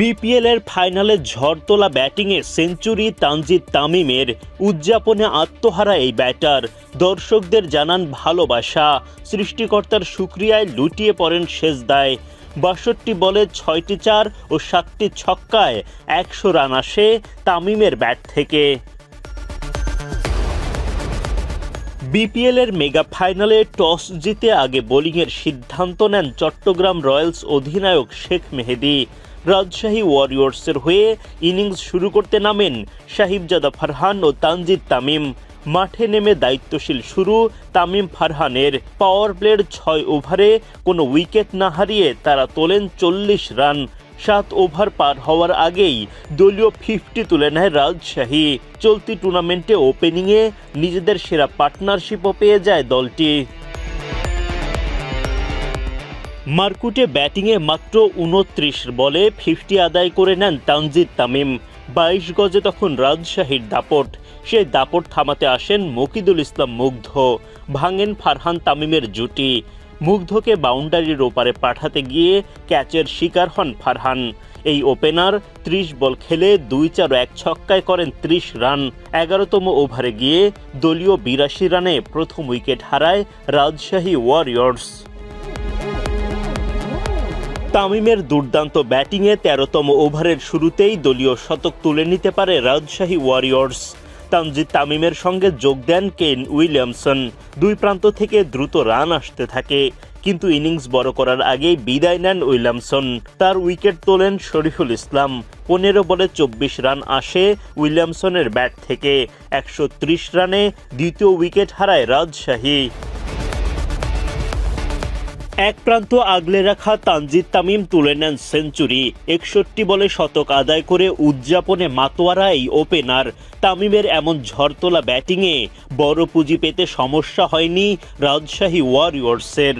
BPL এর ফাইনালে ঝড় তোলা ব্যাটিংয়ে সেঞ্চুরি তানজিদ তামিমের উদযাপনে আত্মহারা এই ব্যাটার। দর্শকদের জানান ভালোবাসা, সৃষ্টিকর্তার সুক্রিয়ায় লুটিয়ে পড়েন শেষদায় বাষট্টি বলে ছয়টি চার ও সাতটি ছক্কায় একশো রান আসে তামিমের ব্যাট থেকে। বিপিএল এর মেগা ফাইনালে টস জিতে আগে বোলিংয়ের সিদ্ধান্ত নেন চট্টগ্রাম রয়্যালস অধিনায়ক শেখ মেহেদি। রাজশাহী ওয়ারিয়র্সের হয়ে ইনিংস শুরু করতে নামেন সাহিবজাদা ফারহান ও তানজিদ তামিম। মাঠে নেমে দায়িত্বশীল শুরু তামিম ফারহানের। পাওয়ার প্লের ছয় ওভারে কোনো উইকেট না হারিয়ে তারা তোলেন চল্লিশ রান। সাত ওভার পার হওয়ার আগেই দলীয় ফিফটি তুলে নেয় রাজশাহী। চলতি টুর্নামেন্টে ওপেনিংয়ে নিজেদের সেরা পার্টনারশিপও পেয়ে যায় দলটি। মার্কুটে ব্যাটিংয়ে মাত্র উনত্রিশ বলে ফিফটি আদায় করে নেন তানজিদ তামিম। বাইশ গজে তখন রাজশাহীর দাপট। সেই দাপট থামাতে আসেন মকিদুল ইসলাম মুগ্ধ। ভাঙেন ফারহান তামিমের জুটি। মুগ্ধকে বাউন্ডারির ওপারে পাঠাতে গিয়ে ক্যাচের শিকার হন ফারহান। এই ওপেনার ত্রিশ বল খেলে দুই চার এক ছক্কায় করেন ত্রিশ রান। এগারোতম ওভারে গিয়ে দলীয় বিরাশি রানে প্রথম উইকেট হারায় রাজশাহী ওয়ারিয়র্স। তামিমের দুর্দান্ত ব্যাটিংয়ে তেরোতম ওভারের শুরুতেই দলীয় শতক তুলে নিতে পারে রাজশাহী ওয়ারিয়র্স। তানজিদ তামিমের সঙ্গে যোগ দেন কেন উইলিয়ামসন। দুই প্রান্ত থেকে দ্রুত রান আসতে থাকে, কিন্তু ইনিংস বড় করার আগেই বিদায় নেন উইলিয়ামসন। তার উইকেট তোলেন শরীফুল ইসলাম। পনেরো বলে চব্বিশ রান আসে উইলিয়ামসনের ব্যাট থেকে। একশো ত্রিশ রানে দ্বিতীয় উইকেট হারায় রাজশাহী। এক প্রান্ত আগলে রাখা তানজিদ তামিম তুলে নেন সেঞ্চুরি। একষট্টি বলে শতক আদায় করে উদযাপনে মাতোয়ারা এই ওপেনার। তামিমের এমন ঝড়তোলা ব্যাটিংয়ে বড় পুঁজি পেতে সমস্যা হয়নি রাজশাহী ওয়ারিয়র্সের।